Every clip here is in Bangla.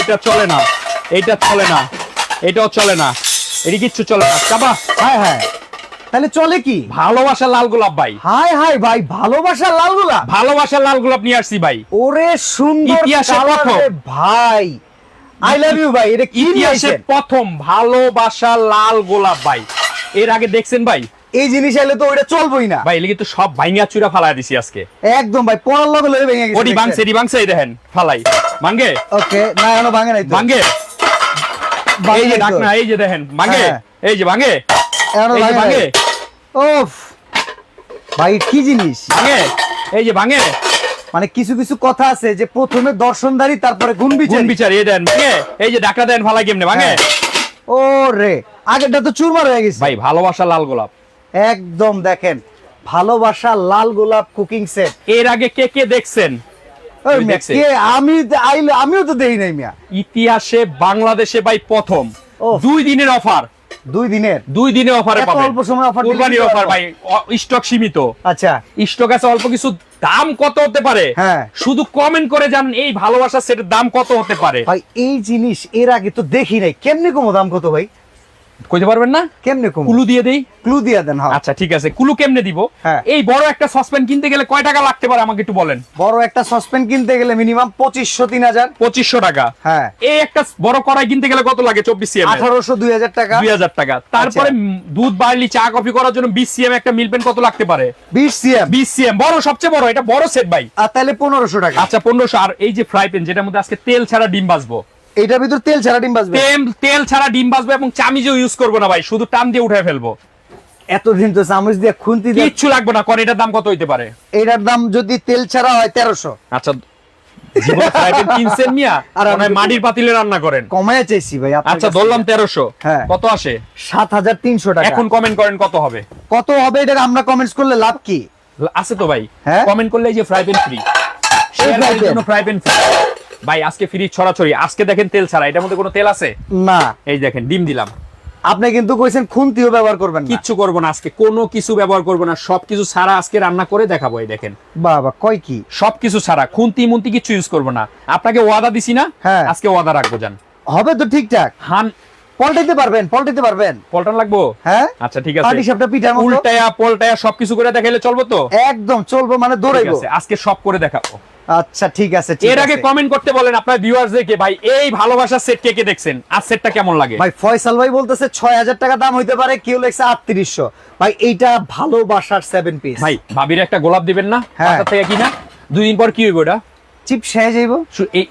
এটা চলে না। এটা চলে না। এটাও চলে না। এটি কিচ্ছু চলে না। চাপা। হ্যাঁ হ্যাঁ। তাহলে চলে কি? ভালোবাসা লাল গোলাপ ভাই। হাই হাই ভাই ভালোবাসা লাল গোলাপ? ভালোবাসা লাল গোলাপ নিয়ে আসছি ভাই। ওরে সুন্দর। ভাই। আই লাভ ইউ ভাই এটা কি ইতিহাসে প্রথম ভালোবাসা লাল গোলাপ ভাই। এর আগে দেখছেন ভাই? এই জিনিস এলে তো ওইটা চলবেই না। ভাই এলিগে তো সব ভাইঙ্গা চুরা ফালাই দিছি আজকে। একদম ভাই পড়ার লগে লগে ভেঙে গেছে ওডি বাংসে এডি এই দেখেন ফালাই। ভাঙ্গে ওকে না এখনও ভাঙে নাই তো। ভাঙে? এই যে। ডাকনা এই যে দেখেন ভাঙ্গে হ্যাঁ। এই যে ভাঙ্গে এখনও ভাঙে ওফ! ভাই কি জিনিস? ভাঙ্গে এই যে ভাঙ্গে মানে কিছু কিছু কথা আছে যে প্রথমে দর্শনদারি তারপরে গুণ বিচার। বিচার এই দেন ভাঙ্গে এই যে ডাকনা দেন ফালাই কেমনে ভাঙ্গে হ্যাঁ। ও রে আগেরটা তো চুরমার হয়ে গেছে। ভাই ভালোবাসা লাল গোলাপ। একদম দেখেন ভালোবাসা লাল গোলাপ কুকিং সেট এর আগে কে কে দেখছেন? আমি আইলে আমিও তো দেই নাই মিয়া। ইতিহাসে বাংলাদেশে ভাই প্রথম। দুই দিনের অফার। দুই দিনের? দুই দিনে অফারে পাবেন। অল্প সময় দিলে কুরবানির অফার ভাই। স্টক সীমিত। আচ্ছা। স্টক আছে অল্প কিছু দাম কত হতে পারে? হ্যাঁ। শুধু কমেন্ট করে জান এই ভালোবাসা সেটের দাম কত হতে পারে? ভাই এই জিনিস এর আগে তো দেখি নাই। কেমনে কমো দাম কত ভাই? কইতে পারবেন না? কেমনে কমো? কুলু দিয়ে দেই? ক্লু দিয়া দেন হ্যাঁ। আচ্ছা ঠিক আছে। কুলু কেমনে দিব? হ্যাঁ। এই বড় একটা সসপেন কিনতে গেলে কয় টাকা লাগতে পারে আমাকে একটু বলেন? বড় একটা সসপেন কিনতে গেলে মিনিমাম পঁচিশশো তিন হাজার। পঁচিশশো টাকা। হ্যাঁ। এই একটা বড় কড়াই কিনতে গেলে কত লাগে? চব্বিশ সিএম আঠারোশো দুই হাজার টাকা। দুই হাজার টাকা। তারপরে আচ্ছা। দুধ বার্লি চা কফি করার জন্য বিশ সিএম একটা মিলবেন কত লাগতে পারে? বিশ সিএম। বিশ সিএম। বড় সবচেয়ে বড়। এটা বড় সেট ভাই। আর তাহলে পনেরোশো টাকা। আচ্ছা পনেরোশো। আর এই যে ফ্রাই প্যান যেটার মধ্যে আজকে তেল ছাড়া ডিম বাজবো এটার ভিতর তেল ছাড়া ডিম বাজবে তেল ছাড়া ডিম বাজবো এবং চামিজও ইউজ করব না ভাই শুধু টান দিয়ে উঠে ফেলব। এতদিন তো চামচ দিয়ে খুন্তি দিয়ে কিচ্ছু লাগবে না কর এটার দাম কত হইতে পারে? এটার দাম যদি তেল ছাড়া হয় তেরোশো। আচ্ছা মাটির পাতিলে রান্না করেন। কমায় চাইছি ভাই আচ্ছা ধরলাম তেরোশো। হ্যাঁ। কত আসে? সাত হাজার তিনশো টাকা। এখন কমেন্ট করেন কত হবে? কত হবে এটা আমরা কমেন্টস করলে লাভ কি? আছে তো ভাই। হ্যাঁ? কমেন্ট করলে এই যে fry pan free fry pan free ভাই আজকে ফ্রি ছড়াছড়ি। আজকে দেখেন তেল ছাড়া এটার মধ্যে কোনো তেল আছে? না। এই দেখেন ডিম দিলাম। আপনি কিন্তু কইছেন খুন্তিও ব্যবহার করবেন না। কিচ্ছু করব না আজকে কোনো কিছু ব্যবহার করব না সবকিছু ছাড়া আজকে রান্না করে দেখাবো এই দেখেন। বাবা কয় কি? সবকিছু ছাড়া খুন্তি মুন্তি কিছু ইউজ করব না। আপনাকে ওয়াদা দিছি না হ্যাঁ। আজকে ওয়াদা রাখব যান হবে তো ঠিকঠাক। হান পল্টাইতে পারবেন পল্টাইতে পারবেন। পল্টন লাগবো? হ্যাঁ? আচ্ছা ঠিক আছে। সাপটা পিঠার মতো। উল্টায়া পল্টায়া সবকিছু করে দেখাইলে চলবো তো? একদম চলবো মানে দৌড়াইবো। আজকে সব করে দেখাবো। আচ্ছা ঠিক আছে এর আগে কমেন্ট করতে বলেন আপনার ভিউয়ার্সদেরকে ভাই এই ভালোবাসার সেট কে কে দেখছেন? আর সেটটা কেমন লাগে? ভাই ফয়সাল ভাই বলতেছে ছয় হাজার টাকা দাম হইতে পারে কেউ লেখছে আটত্রিশশো। ভাই এইটা ভালোবাসার সেভেন পিস ভাই ভাবির একটা গোলাপ দিবেন না? হ্যাঁ। বাজার থেকে কিনা? দুই দিন পর কি হইব এটা? চিপ শেষ যাইব।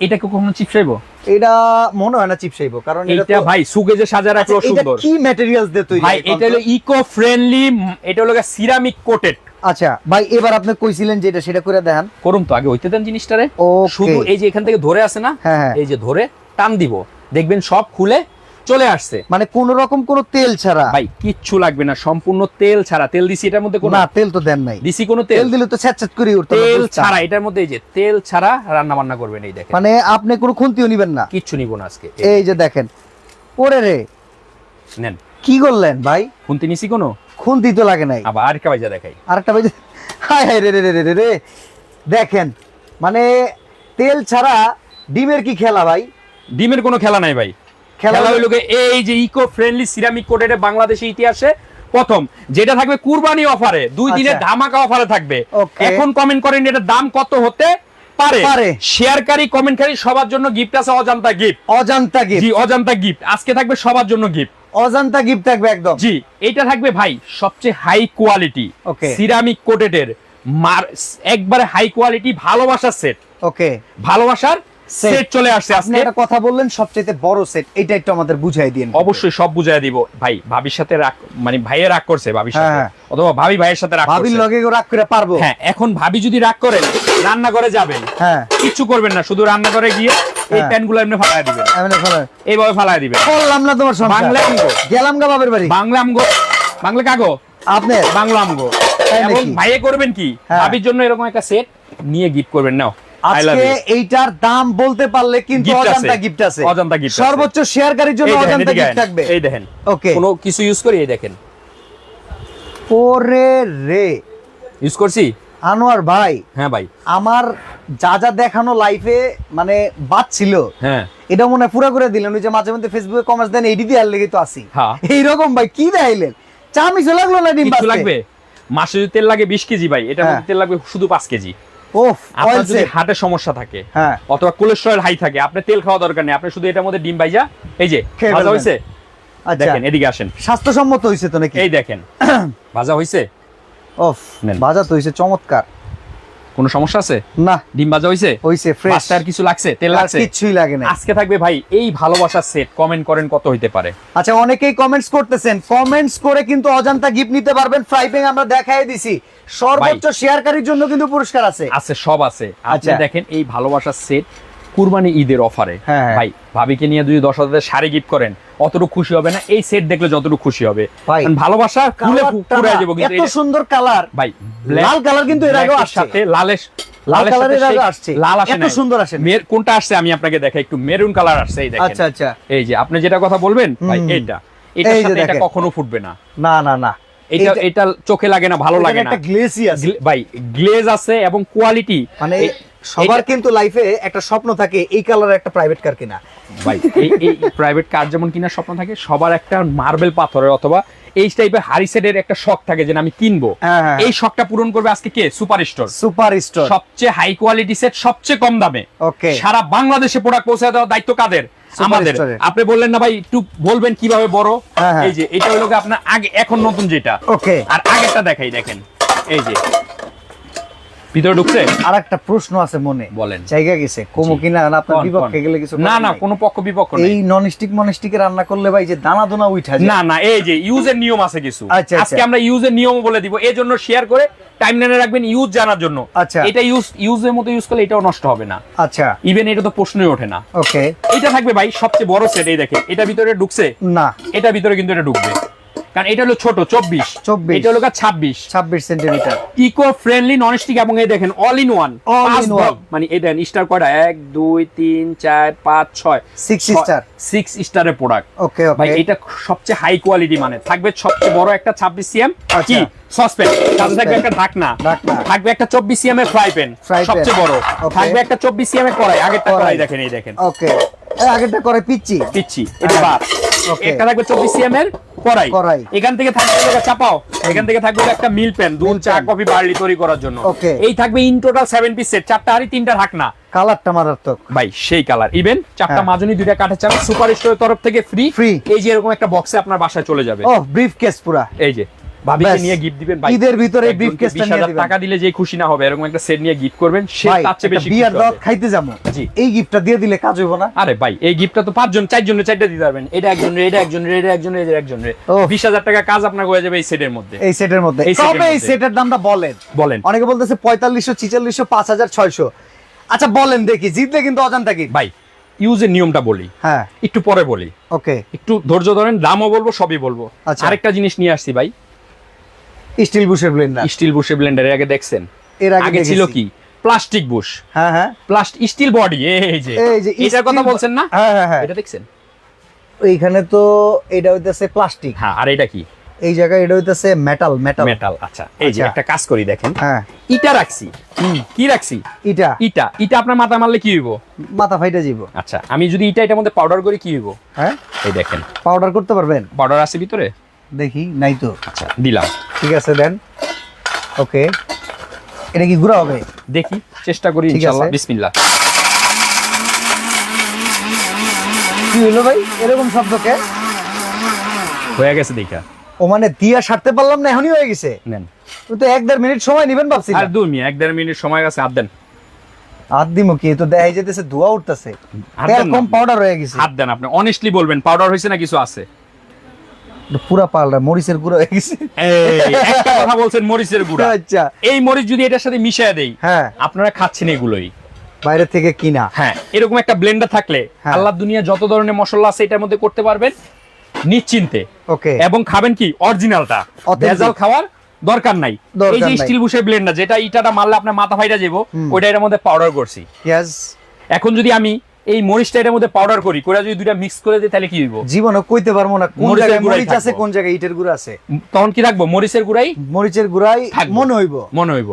এটা কি কখনো চিপস হইব এটা মনে হয় না চিপ চাইব কারণ এটা ভাই সুগে যে সাজা রাখল আচ্ছা, এটা কি ম্যাটেরিয়ালস দিয়ে তৈরি ভাই এটা হলো ইকো ফ্রেন্ডলি এটা হলো সিরামিক কোটেড আচ্ছা ভাই এবার আপনি কইছিলেন যে এটা সেটা করে দেখান। করুন তো আগে হইতে দেন জিনিসটারে। Okay. শুধু এই যে এখান থেকে ধরে আছে না হ্যাঁ, হ্যাঁ। এই যে ধরে টান দিব। দেখবেন সব খুলে চলে আসছে। মানে কোন রকম কোন তেল ছাড়া? ভাই কিচ্ছু লাগবে না সম্পূর্ণ তেল ছাড়া। তেল দিছি এটার মধ্যে কোনো না তেল তো দেন নাই। দিছি কোনো তেল তেল। দিলে তো ছ্যাঁচ ছ্যাঁচ করে উঠতো তেল ছাড়া এটার মধ্যে এই যে তেল ছাড়া রান্না বান্না করবেন এই দেখেন। মানে আপনি কোনো খুন্তিও নিবেন না? কিচ্ছু নিব না আজকে। এই যে দেখেন। ওরে রে। নেন। কি করলেন ভাই? খুনতে নিছি কোনো? খুন্তি তো লাগে নাই। আবার আরেকটা বাইজা দেখাই। আরেকটা ভাই হাই হাই রে রে রে রে রে দেখেন মানে তেল ছাড়া ডিমের কি খেলা ভাই? ডিমের কোনো খেলা নাই ভাই। খেলা হইল এই যে ইকো ফ্রেন্ডলি সিরামিক কোটেড বাংলাদেশের ইতিহাসে প্রথম। যেটা থাকবে কুরবানি অফারে দুই দিনের আচ্ছা। ধামাকা অফারে থাকবে। এখন কমেন্ট করেন এটার দাম কত হতে পারে? পারে। শেয়ারকারী কমেন্টকারী সবার জন্য গিফট আছে অজান্তা গিফট অজান্তা গিফট জি অজান্তা গিফট আজকে থাকবে সবার জন্য গিফট অজান্তা গিফট থাকবে একদম। জি এটা থাকবে ভাই সবচেয়ে হাই কোয়ালিটি. সিরামিক কোটেডের মার একবারে হাই কোয়ালিটি ভালোবাসার সেট ওকে ভালোবাসার সেট চলে আসছে আপনি আজকে। একটা কথা বললেন সবচেয়ে বড় সেট এটা একটু আমাদের বুঝাই দিন। অবশ্যই সব বুঝাই দিব। ভাই ভাবির সাথে রাগ মানে ভাইয়ের রাগ করছে ভাবির সাথে। হ্যাঁ। অথবা ভাবি ভাইয়ের সাথে রাগ ভাবির লগে রাগ করে পারব। হ্যাঁ এখন ভাবি যদি রাগ করেন রান্নাঘরে যাবেন হ্যাঁ। কিচ্ছু করবেন না শুধু রান্নাঘরে গিয়ে এই হ্যাঁ। প্যানগুলো এমনি ফালাই দিবেন এমনি ফেলে এইভাবে ফালাই দিবেন করলাম না তোমার সংসার। বাংলা আমগো। গেলাম গা বাপের বাড়ি। বাংলা আমগো। বাংলা কাগো? আপনি? বাংলা আমগো। এবং ভাইয়ে করবেন কি? হ্যাঁ। ভাবির জন্য এরকম একটা সেট নিয়ে গিফট করবেন নাও। আজকে এইটার দাম বলতে পারলে কিন্তু। অজান্তা গিফট আছে। অজান্তা আছে। সর্বোচ্চ শেয়ারকারীর জন্য অজান্তা গিফট থাকবে। এই দেখেন। ওকে কোনো কিছু ইউজ করি এই দেখেন। ওরে রে। ইউজ করছি? আনোয়ার ভাই হ্যাঁ ভাই। আমার যা যা দেখানো লাইফে মানে বাদ ছিল হ্যাঁ। এটা মনে পুরো করে দিলেন। ওই যে মাঝে মধ্যে ফেসবুকে কমেন্টস দেন এইডি দিয়ে লেগে তো আসি হ্যাঁ। এইরকম ভাই কি দেখাইলেন? চা মিশে লাগল না ডিম লাগবে? মাসে যদি তেল লাগে বিশ কেজি ভাই এটা হ্যাঁ। তেল লাগবে শুধু পাঁচ কেজি। আপনার যদি হার্টের সমস্যা থাকে হ্যাঁ। অথবা কোলেস্টেরল হাই থাকে আপনি তেল খাওয়া দরকার নেই আপনি শুধু এটার মধ্যে ডিম ভাইজা এই যে ভাজা। হয়েছে? আচ্ছা। দেখেন এদিকে আসেন। স্বাস্থ্যসম্মত হইছে তো নাকি? এই দেখেন ভাজা হয়েছে? বাজা তো হইছে চমৎকার। কোনো সমস্যা আছে? না। ডিম ভাজা হয়েছে হইছে ফ্রেশ বাচ্চার কিছু লাগছে? তেল লাগছে? কিচ্ছুই লাগে না আজকে থাকবে ভাই এই ভালোবাসার সেট কমেন্ট করেন কত হইতে পারে। আচ্ছা অনেকেই কমেন্টস করতেছেন। কমেন্টস করে কিন্তু অজান্তা গিফট নিতে পারবেন। ফ্রাই প্যান আমরা দেখাই দিছি। সর্বোচ্চ শেয়ারকারীর জন্য কিন্তু পুরস্কার আছে। আছে সব আছে। আপনি আচ্ছা। দেখেন এই ভালোবাসার সেট কুরবানি ঈদের অফারে হ্যাঁ, হ্যাঁ। ভাই ভাবিকে নিয়ে যদি দশ হাজার শাড়ি গিফট করেন অতটুকু খুশি হবে না? এই সেট দেখলে যতটুকু খুশি হবে। ভালোবাসা ফুলে যাব কিন্তু এত সুন্দর কালার ভাই লাল কালার কিন্তু এর আগেও আসছে। সাথে লালের লাল কালারের আগে আসছে। লাল আসে এত সুন্দর আসে কোনটা আসছে আমি আপনাকে দেখাই একটু মেরুন কালার আসছে এই দেখেন। আচ্ছা আচ্ছা। এই যে আপনি যেটা কথা বলবেন ভাই। এটা এটার সাথে এটা কখনো ফুটবে না। না না না। এটা এটা চোখে লাগে না ভালো লাগে না। একটা গ্লেসি আছে। ভাই গ্লেজ আছে এবং কোয়ালিটি মানে সবার কিন্তু লাইফে একটা স্বপ্ন থাকে এই কালারের একটা প্রাইভেট কার কিনা। ভাই এই এই প্রাইভেট কার যেমন কিনা স্বপ্ন থাকে সবার একটা মার্বেল পাথরের অথবা এই টাইপের হারি সেটের একটা শখ থাকে যে আমি কিনবো। হ্যাঁ, হ্যাঁ। এই শখটা পূরণ করবে আজকে কে? সুপার স্টোর সুপার স্টোর সবচেয়ে হাই কোয়ালিটি সেট সবচেয়ে কম দামে। ওকে সারা বাংলাদেশে প্রোডাক্ট পৌঁছে দেওয়ার দায়িত্ব কাদের? আমাদের। আপনি বললেন না ভাই একটু বলবেন কীভাবে বড়? হ্যাঁ। এই যে এটা হলো আপনার আগে এখন নতুন যেটা। ওকে আর আগেরটা দেখাই দেখেন। এই যে ভিতরে ঢুকছে? আর একটা প্রশ্ন আছে মনে। বলেন। জায়গা গেছে। কমো। কিনা না আপনার বিপক্ষে গেলে কিছু না না কোনো পক্ষ বিপক্ষ এই নন স্টিক রান্না করলে ভাই যে দানা দোনা উঠা না না এই যে ইউজের নিয়ম আছে কিছু। আচ্ছা, আজকে আচ্ছা। আমরা ইউজের নিয়ম বলে দিব। এই জন্য শেয়ার করে টাইম লাইনে রাখবেন ইউজ জানার জন্য। আচ্ছা। এটা ইউজ ইউজের মতো ইউজ করলে এটাও নষ্ট হবে না। আচ্ছা। ইভেন এটা তো প্রশ্নই ওঠে না। ওকে এটা থাকবে ভাই সবচেয়ে বড় সেট এই দেখে এটা ভিতরে ঢুকছে? না। এটা ভিতরে কিন্তু এটা ঢুকবে। কারণ এটা হলো ছোট চব্বিশ। 24 এটা হলো ছাব্বিশ। ছাব্বিশ centimetre. Eco friendly non stick এবং এই দেখেন অল ইন ওয়ান। মানে এই দেখেন স্টার কয়টা? এক দুই তিন চার পাঁচ ছয়। সিক্স স্টার সিক্স স্টারের প্রোডাক্ট ওকে ভাই এটা সবচেয়ে হাই কোয়ালিটি মানে। থাকবে সবচেয়ে বড় একটা ছাব্বিশ সিএম আচ্ছা। কি? সসপ্যান সাথে থাকবে একটা ঢাকনা। থাকবে একটা চব্বিশ সিএম এর ফ্রাই প্যান সবচেয়ে বড়। থাকবে একটা চব্বিশ সিএম এর কড়াই। আগেরটা কড়াই। কড়াই দেখেন এই দেখেন। ওকে আগেরটা করে পিচ্ছি পিচ্ছি এটা হ্যাঁ। বাদ একটা থাকবে চব্বিশ সিএম এর কড়াই। এখান থেকে থাকবে চাপাও। এখান থেকে থাকবে একটা মিল প্যান দুধ চা কফি বার্লি তৈরি করার জন্য। এই থাকবে in total seven piece set চারটা হাড়ি তিনটা ঢাকনা। কালারটা মারাত্মক। ভাই সেই কালার ইভেন চারটা হ্যাঁ। মাজনি দুইটা কাঠের চাল সুপার স্টোরের তরফ থেকে ফ্রি ফ্রি এই যে এরকম একটা বক্সে আপনার বাসায় চলে যাবে। ও ব্রিফ কেস পুরা। এই যে। ভাবিকে নিয়ে গিফট দিবেন ভাই ঈদের ভিতরে একজনকে briefcase টা 20,000 নিয়ে দিবেন। টাকা দিলে যে খুশি না হবে এরকম একটা সেট নিয়ে গিফট করবেন সে তার চেয়ে বেশি বিয়ার দাওয়াত খাইতে যাব। জি। এই গিফটটা দিয়ে দিলে কাজ হইব না। আরে ভাই এই গিফটটা তো পাঁচজন চারজনের চারটা দিতে পারবেন। এটা একজন এটা একজন এটা একজন এটা একজন ওহ। বিশ হাজার টাকা কাজ আপনার হয়ে যাবে এই সেটের মধ্যে। এই সেটের মধ্যে। তবে এই সেটের দামটা বলেন? বলেন। অনেকে বলতেছে পঁয়তাল্লিশশো ছিচল্লিশশো পাঁচ হাজার ছয়শো। আচ্ছা বলেন দেখি জিতলে কিন্তু অজান্তা কি? ভাই ইউজের নিয়মটা বলি। হ্যাঁ। একটু পরে বলি। ওকে একটু ধৈর্য ধরেন দামও বলব সবই বলব। আচ্ছা। আরেকটা জিনিস নিয়ে আসছি ভাই। স্টিল বুশের ব্লেন্ডার স্টিল বুশে ব্লেন্ডার আগে দেখছেন? এর আগে ছিল কি? Plastic bush. হ্যাঁ হ্যাঁ। প্লাস্টিক স্টিল বডি এই যে। এই যে এটার কথা বলছেন না? হ্যাঁ হ্যাঁ হ্যাঁ। এটা দেখছেন? এইখানে তো এটা হইতেছে প্লাস্টিক। হ্যাঁ আর এটা কি? এই জায়গায় এটা হইতেছে মেটাল মেটাল মেটাল আচ্ছা। এই যে আচ্ছা। একটা কাজ করি দেখেন। হ্যাঁ। ইটা রাখছি। কি রাখছি। এটা ইটা। ইটা আপনার মাথা মারলে কি হইব? মাথা ফাইটা যাব আচ্ছা আমি যদি ইটা এটার মধ্যে পাউডার করি কি হইব? হ্যাঁ? এই দেখেন। পাউডার করতে পারবেন? পাউডার আছে ভিতরে? দেখি নাই তো। আচ্ছা দিলাম। ঠিক আছে দেন। ওকে। এটা কি ঘুরা হবে? দেখি চেষ্টা করি ইনশাআল্লাহ বিসমিল্লাহ। কি হলো ভাই? এরকম শব্দকে হয়ে গেছে দেখা। ও মানে দিয়া সারতে পারলাম না এখনই হয়ে গেছে? নেন। তুই তো এক দেড় মিনিট সময় নিবেন ভাবছি আর দুই মিনিট এক দেড় মিনিট সময় আছে হাত দেন। হাত দিমু কি? তো দেখাই যেতেছে ধোয়া উঠতেছে। তেল কম পাউডার হয়ে গেছে। হাত দেন আপনি। অনেস্টলি বলবেন পাউডার হয়েছে না কিছু আছে? পুরা মরিচের গুঁড়ো হয়ে গেছে। একটা কথা বলছেন মরিচের গুঁড়া। আচ্ছা। এই মরিচ যদি এটার সাথে মিশিয়ে দেই হ্যাঁ। আপনারা খাচ্ছেন এগুলোই। বাইরে থেকে কিনা। হ্যাঁ এরকম একটা ব্লেন্ডার থাকলে হ্যাঁ। আল্লাহ দুনিয়া যত ধরনের মশলা আছে এটার মধ্যে করতে পারবেন নিশ্চিন্তে। ওকে। এবং খাবেন কি? অরিজিনালটা ভেজাল খাওয়ার দরকার নাই। এই যে স্টিল বুশের ব্লেন্ডার যেটা ইটাটা মারলে আপনার মাথা ফাইটা যাব ওইটা এর মধ্যে পাউডার করছি। এখন যদি আমি এই মরিচটা এটার মধ্যে পাউডার করি করে যদি দুইটা মিক্স করে দিই তাহলে কি হইব? জীবনে কইতে পারব না কোন জায়গায় মরিচ আছে কোন জায়গায় ইটের গুঁড়া আছে। তখন কি রাখব মরিচের গুঁড়াই মরিচের গুঁড়াই মনে হইব। মনে হইব।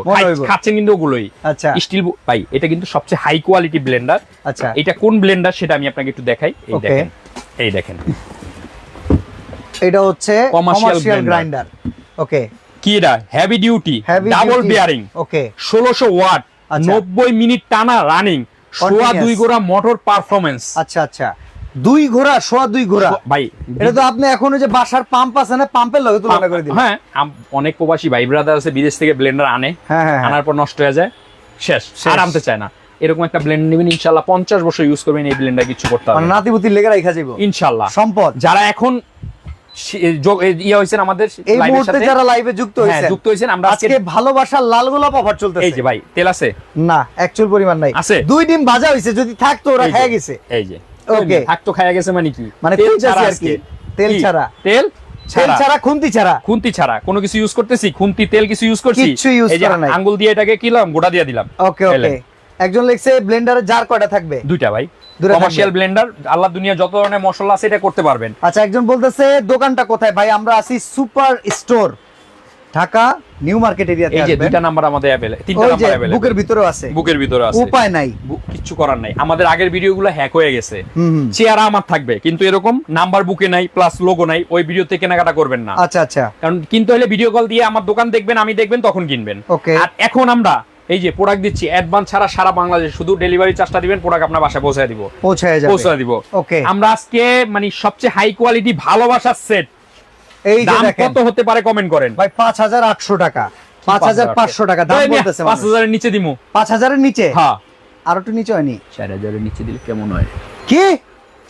খাচ্ছেন কিন্তু ওগুলোই। আচ্ছা। স্টিল ভাই এটা কিন্তু সবচেয়ে হাই কোয়ালিটি ব্লেন্ডার আচ্ছা। এটা কোন ব্লেন্ডার সেটা আমি আপনাকে একটু দেখাই। এই দেখেন এই দেখেন। এটা হচ্ছে কমার্শিয়াল গ্রাইন্ডার ওকে কি এটা? Heavy duty double bearing okay ষোলোশো ওয়াট আচ্ছা। নব্বই মিনিট টানা রানিং সোয়া দুই গোড়া মোটর পারফরমেন্স আচ্ছা আচ্ছা। দুই ঘোড়া সোয়া দুই ঘোড়া। ভাই এটা তো আপনি এখন যে বাসার পাম্প আছে না পাম্পের লগে তুলনা করে দিন। হ্যাঁ অনেক প্রবাসী ভাই ব্রাদার আছে বিদেশ থেকে ব্লেন্ডার আনে। হ্যাঁ হ্যাঁ হ্যাঁ। আনার পর নষ্ট হয়ে যায়। শেষ। আর আনতে চায় না। এরকম একটা ব্লেন্ড নেবেন ইনশাল্লাহ পঞ্চাশ বছর ইউজ করবেন এই ব্লেন্ডার কিছু করতে হবে। মানে নাতিপুতি লেগে রাখা ইনশাল্লাহ। সম্পদ। যারা এখন ইয়ে হয়েছেন আমাদের এই মুহূর্তে যারা লাইভে যুক্ত হ্যাঁ, হয়েছে যুক্ত হয়েছেন আমরা আজকে ভালোবাসার লাল গোলাপ অফার চলতেছে। এই যে ভাই তেল আছে? না অ্যাকচুয়াল পরিমাণ নাই। আছে? দুই ডিম ভাজা হইছে যদি থাকতো ওরা খেয়ে গেছে। এই যে। Okay. থাকতো খায়া গেছে মানে কি? মানে তেল ছাড়া আর কি। তেল ছাড়া। তেল তেল ছাড়া। ছাড়া খুন্তি ছাড়া। খুন্তি ছাড়া। কোনো কিছু ইউজ করতেছি? খুন্তি তেল কিছু ইউজ করছি? করা নাই। আঙ্গুল দিয়ে এটাকে কিলাম গোটা দিয়ে দিলাম। ওকে ওকে একজন লিখছে ব্লেন্ডারে জার কয়টা থাকবে? দুইটা ভাই। কমার্শিয়াল ব্লেন্ডার আল্লাহ দুনিয়া যত ধরনের মশলা আছে এটা করতে পারবেন। আচ্ছা একজন বলতেছে দোকানটা কোথায়? ভাই আমরা আছি super store Dhaka new market এরিয়াতে এই যে দুইটা নাম্বার আমাদের অ্যাভেলেবল তিনটা নাম্বার অ্যাভেলেবল বুকের ভিতরেও আছে। বুকের ভিতরে আছে। উপায় নাই। কিচ্ছু করার নাই। আমাদের আগের ভিডিওগুলো হ্যাক হয়ে গেছে। চেহারা আমার থাকবে কিন্তু এরকম নাম্বার বুকে নাই প্লাস লোগো নাই ওই ভিডিও ভিডিওতে কেনাকাটা করবেন না। আচ্ছা আচ্ছা। কারণ কিনতে হলে ভিডিও কল দিয়ে আমার দোকান দেখবেন আমি দেখবেন তখন কিনবেন. আর এখন আমরা এই যে প্রোডাক্ট দিচ্ছি অ্যাডভান্স ছাড়া সারা বাংলাদেশ শুধু ডেলিভারি চার্জটা দিবেন প্রোডাক্ট আপনার বাসায় পৌঁছে দিব। পৌঁছায় যাবে। পৌঁছে দিব। ওকে আমরা আজকে মানে সবচেয়ে হাই কোয়ালিটি ভালোবাসার সেট এই যে দেখেন। কত হতে পারে কমেন্ট করেন। ভাই পাঁচ হাজার আটশো টাকা। পাঁচ হাজার পাঁচশো টাকা দাম বলতেছে পাঁচ হাজারের নিচে দিমু। পাঁচ হাজারের নিচে? হ্যাঁ। আর একটু নিচে হয়নি? চার হাজারের নিচে দিলে কেমন হয়? কি?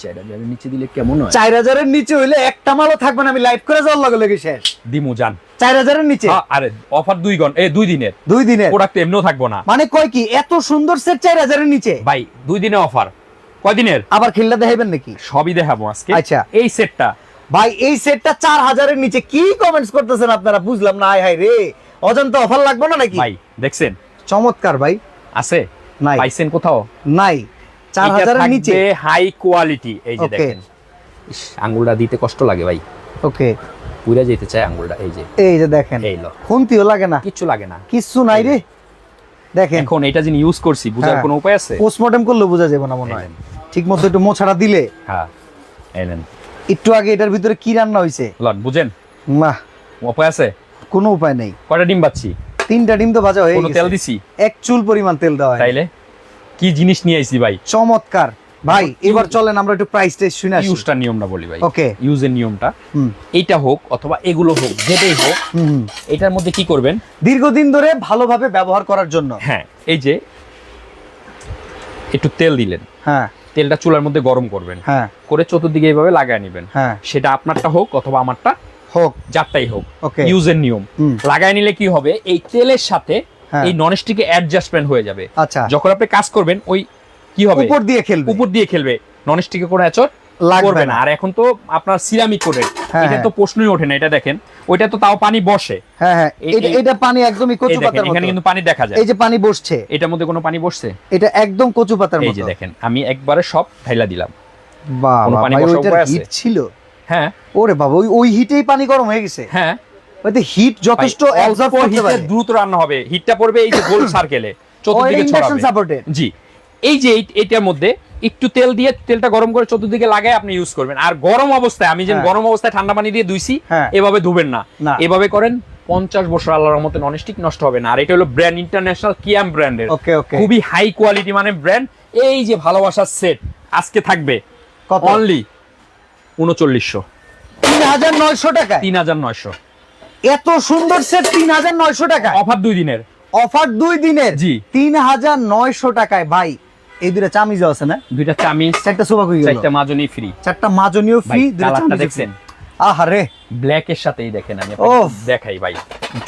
চার হাজারের নিচে দিলে কেমন হয়? চার হাজারের নিচে হইলে একটা মালও থাকবে না আমি লাইভ করে যাওয়ার লগে লগে শেষ। দিমু জান চার হাজারের নিচে? হ্যাঁ, আরে অফার দুই ঘণ্টা এই দুই দিনের। দুই দিনের? প্রোডাক্ট এমনিও থাকব না। মানে কয় কি এত সুন্দর সেট চার হাজারের নিচে? ভাই দুই দিনে অফার কয় দিনের? আবার খেলটা দেখাইবেন নাকি? সবই দেখাবো আজকে। আচ্ছা। এই সেটটা ভাই এই সেটটা চার হাজারের নিচে কি কমেন্টস করতেছেন আপনারা? বুঝলাম না আয় হাই রে। অজান্তা অফার লাগবে না নাকি? ভাই দেখছেন? চমৎকার ভাই। আছে? নাই। পাইছেন কোথাও? নাই। চার এটা হাজারের নিচে? হাই কোয়ালিটি এই যে দেখেন। আঙ্গুলটা দিতে কষ্ট লাগে ভাই। ওকে পুড়ে যেতে চায় আঙ্গুলটা এই যে। এই যে দেখেন এই লো। খুন্তিও লাগে না। কিচ্ছু লাগে না। কিচ্ছু নাই রে। দেখেন। এখন এটা যিনি ইউজ করছি বুঝার হ্যাঁ। কোনো উপায় আছে? পোস্টমর্টম করলে বোঝা যাবে না মনে হয়। ঠিক মতো একটু মোছাড়া দিলে। হ্যাঁ। এলেন একটু আগে এটার ভিতরে কি রান্না হয়েছে? লন বুঝেন? না উপায় আছে? কোনো উপায় নেই। কয়টা ডিম পাচ্ছি তিনটা ডিম তো ভাজা হয়ে কোনো তেল গেছে দিছি? এক চুল পরিমাণ তেল দেওয়া হয়। তাইলে? কি জিনিস নিয়ে আইছি ভাই? চমৎকার। ভাই এবার চলেন আমরা একটু প্রাইস টেস্ট শুনে আসি। ইউজটা নিয়মটা বলি ভাই। Okay. ইউজের নিয়মটা। এইটা হোক অথবা এগুলো হোক যেটাই হোক। এটার মধ্যে কি করবেন? দীর্ঘদিন ধরে ভালোভাবে ব্যবহার করার জন্য। হ্যাঁ এই যে একটু তেল দিলেন। হ্যাঁ। তেলটা চুলার মধ্যে গরম করবেন। হ্যাঁ। করে চতুর্দিকে এইভাবে লাগায় নেবেন। হ্যাঁ। সেটা আপনারটা হোক অথবা আমারটা হোক। যারটাই হোক. ইউজের নিয়ম। লাগায় নিলে কি হবে? এই তেলের সাথে হ্যাঁ। এই ননস্টিকে অ্যাডজাস্টমেন্ট হয়ে যাবে। আচ্ছা। যখন আপনি কাজ করবেন ওই কি হবে? উপর দিয়ে খেলবে। উপর দিয়ে খেলবে। ননস্টিকে কোনো অ্যাচর লাগবে না। আর এখন তো আপনার সিরামিক করে। হ্যাঁ, এটা হ্যাঁ। তো প্রশ্নই ওঠে না এটা দেখেন। ওইটা তো তাও পানি বসে। হ্যাঁ হ্যাঁ। এটা পানি একদমই কচু এই দেখেন এখানে কিন্তু পানি দেখা যায়। এই যে পানি বসছে। এটার মধ্যে কোনো পানি বসছে? এটা একদম কচু পাতার মতো এই যে দেখেন আমি একবারে সব ঢাইলা দিলাম। কোনো পানি বসার? হিট ছিল? হ্যাঁ। ওরে বাবা ওই ওই হিটেই পানি গরম হয়ে গেছে। হ্যাঁ। ওইতে হিট যথেষ্ট অ্যাবজর্ব করতে পারে। দ্রুত রান্না হবে। হিটটা পড়বে এই যে গোল সার্কেলে চতুর্দিকে ইন্ডাকশন জি। এই যে এইটার মধ্যে একটু তেল দিয়ে তেলটা গরম করে চতুর্দিকে লাগায় আপনি ইউজ করবেন। আর গরম অবস্থায় আমি যে হ্যাঁ। গরম অবস্থায় ঠান্ডা পানি দিয়ে ধুইছি হ্যাঁ। এভাবে ধুবেন না। এভাবে করেন পঞ্চাশ বছর আল্লাহর রহমতে ননস্টিক নষ্ট হবে না। আর এটা হলো ব্র্যান্ড ইন্টারন্যাশনাল কিয়াম ব্র্যান্ডের খুবই হাই কোয়ালিটি মানে ব্র্যান্ড এই যে ভালোবাসার সেট আজকে থাকবে অনলি উনচল্লিশশো। তিন হাজার নয়শো টাকায়? তিন হাজার নয়শো। এত সুন্দর সেট তিন হাজার নয়শো টাকা অফার দুই দিনের। অফার দুই দিনের। জি। তিন হাজার নয়শো টাকায় ভাই এই দুটা চামিজও আছে না? দুইটা চামিচ চারটা সোফা গেল? চারটা মাজনি ফ্রি চারটা ফ্রি দুটা চামিজও দেখছেন? আহারে। ব্ল্যাক এর সাথেই দেখেন আমি দেখাই ভাই।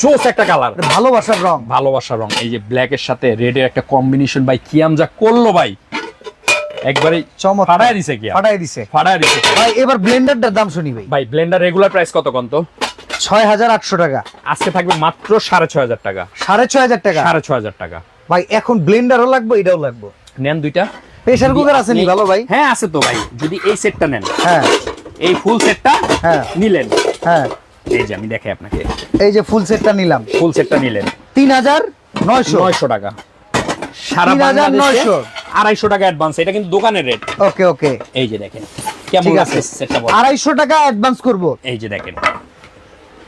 জোস একটা কালার ভালোবাসার রং। ভালোবাসা রং। এই যে ব্ল্যাক এর সাথে রেড এর একটা কম্বিনেশন ভাই কিয়াম যা করল ভাই। একবারে চমৎকার। ফাটায় দিছে কিয়াম ফাটাই দিছে। ফাটায় দিছে। ভাই এবার ব্লেন্ডারটার দাম শুনি ভাই। ভাই ব্লেন্ডার রেগুলার প্রাইস কত কত ছয় হাজার আটশো টাকা। আজকে থাকবে মাত্র সাড়ে ছয় হাজার টাকা। সাড়ে ছয় হাজার টাকা? সাড়ে ছয় হাজার টাকা। ভাই এখন ব্লেন্ডারও লাগবে এটাও লাগবে। নেন দুইটা। প্রেসার কুকার আছে নি ভালো ভাই। হ্যাঁ আছে তো ভাই। যদি এই সেটটা নেন। হ্যাঁ। এই ফুল সেটটা হ্যাঁ। নিলেন। হ্যাঁ। এই যে আমি দেখাই আপনাকে। এই যে ফুল সেটটা নিলাম। ফুল সেটটা নিলেন। তিন হাজার নয়শো। নয়শো টাকা। সারা 3,900 বাংলাদেশে আড়াইশো টাকা অ্যাডভান্স এটা কিন্তু দোকানের রেট ওকে ওকে। এই যে দেখেন। কেমন আছে। সেটটা আড়াইশো টাকা অ্যাডভান্স করব। এই যে দেখেন।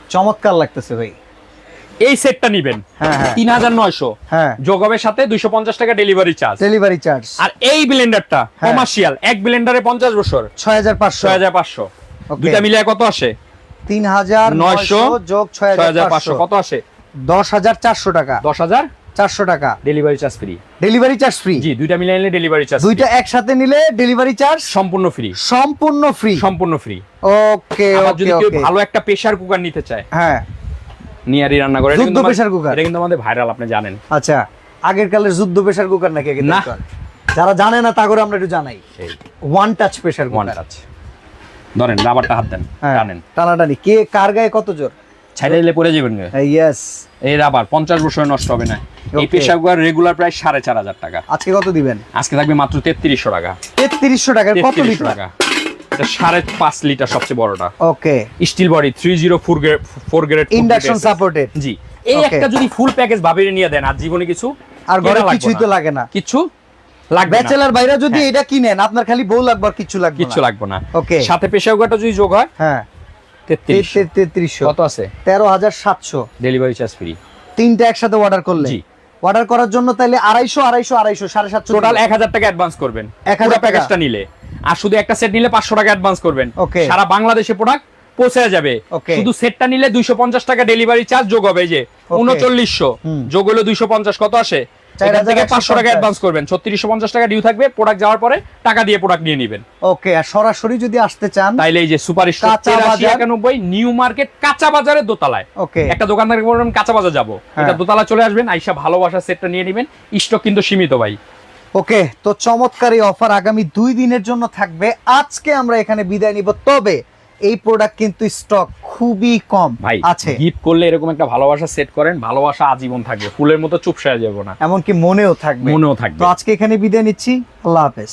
চমৎকার লাগতেছে ভাই। এই সেটটা নিবেন। হ্যাঁ, হ্যাঁ। তিন হাজার নয়শো। হ্যাঁ। যোগবের সাথে দুইশো পঞ্চাশ টাকা ডেলিভারি চার্জ ডেলিভারি চার্জ আর এই ব্লেন্ডারটা। কমার্শিয়াল এক ব্লেন্ডারে পঞ্চাশ বছর। ছয় হাজার পাঁচশো। ছয় হাজার পাঁচশো. দুইটা মিলিয়ে কত আসে? তিন হাজার নয়শো যোগ ছয় হাজার পাঁচশো। কত আসে? দশ হাজার চারশো টাকা। দশ হাজার চারশো টাকা। Delivery charge free delivery charge free জি দুইটা মিলে নিলে ডেলিভারি চার্জ দুইটা একসাথে নিলে ডেলিভারি চার্জ সম্পূর্ণ ফ্রি সম্পূর্ণ ফ্রি সম্পূর্ণ ফ্রি ওকে ওকে যদি কেউ ভালো একটা প্রেসার কুকার নিতে চায় হ্যাঁ। নিয়ারি রান্না করে যুদ্ধ pressure cooker। এটা কিন্তু আমাদের ভাইরাল আপনি জানেন। আচ্ছা আগের কালের যুদ্ধ প্রেসার কুকার নাকি না। যারা জানে না তা করে আমরা একটু জানাই। One touch pressure one cooker touch ধরেন রাবারটা হাত দেন হ্যাঁ টানেন। টানাটানি। কে কার গায়ে কত জোর? ছাইড়ে দিলে পড়ে যাবেন। ইয়েস এই রাবার পঞ্চাশ বছর নষ্ট হবে না। এই. কুকার রেগুলার প্রায় সাড়ে চার হাজার টাকা। আজকে কত দিবেন? আজকে থাকবে মাত্র তেত্রিশশো টাকা। তেত্রিশশো টাকার কত লিটার? টাকা। এটা সাড়ে পাঁচ লিটার সবচেয়ে বড়টা। Okay steel body three zero four grade four grade induction supported জি। এই একটা যদি ফুল প্যাকেজ ভাবিয়ে নিয়ে দেন আর জীবনে কিছু আর ঘরে কিছুই তো লাগে না। কিছু লাগবে ব্যাচেলার বাইরা যদি হ্যাঁ। এটা কিনেন আপনার খালি বউ লাগবে আর কিছু লাগবে কিচ্ছু না। লাগবে না। Okay. সাথে কুকারটা যদি যোগ হয় হ্যাঁ। তেত্রিশশো। কত আছে? তেরো হাজার সাতশো। ডেলিভারি চার্জ ফ্রি তিনটা একসাথে অর্ডার করলে? অর্ডার করার জন্য তাহলে আড়াইশো আড়াইশো আড়াইশো সাড়ে সাতশো টোটাল এক হাজার টাকা অ্যাডভান্স করবেন। 1000 পুরো টাকা। প্যাকেজটা নিলে। আর শুধু একটা সেট নিলে পাঁচশো টাকা অ্যাডভান্স করবেন। Okay. সারা বাংলাদেশে প্রোডাক্ট পৌঁছে যাবে. শুধু সেটটা নিলে দুইশো পঞ্চাশ টাকা ডেলিভারি চার্জ যোগ হবে যে উনচল্লিশশো। যোগ হলো দুইশো পঞ্চাশ। কত আসে? এখান থেকে পাঁচশো টাকা অ্যাডভান্স করবেন। ছত্রিশশো পঞ্চাশ টাকা ডিউ থাকবে প্রোডাক্ট যাওয়ার পরে টাকা দিয়ে প্রোডাক্ট নিয়ে নেবেন। ওকে আর সরাসরি যদি আসতে চান তাইলে এই যে সুপার। একানব্বই নিউ মার্কেট কাঁচা বাজারের দোতলায়। ওকে। একটা দোকান থেকে বলবেন কাঁচা বাজার যাব। হ্যাঁ। এটা দোতলা চলে আসবেন আইসা ভালোবাসার সেটটা নিয়ে নেবেন। স্টক কিন্তু সীমিত ভাই। ওকে তো চমৎকার এই অফার আগামী দুই দিনের জন্য থাকবে। আজকে আমরা এখানে বিদায় নিব। তবে এই প্রোডাক্ট কিন্তু স্টক খুবই কম ভাই আছে। গিফট করলে এরকম একটা ভালোবাসা সেট করেন ভালোবাসা আজীবন থাকবে। ফুলের মতো চুপসায় যাব না। এমনকি মনেও থাকবে। মনেও থাকবে। তো আজকে এখানে বিদায় নিচ্ছি। আল্লাহ হাফেজ।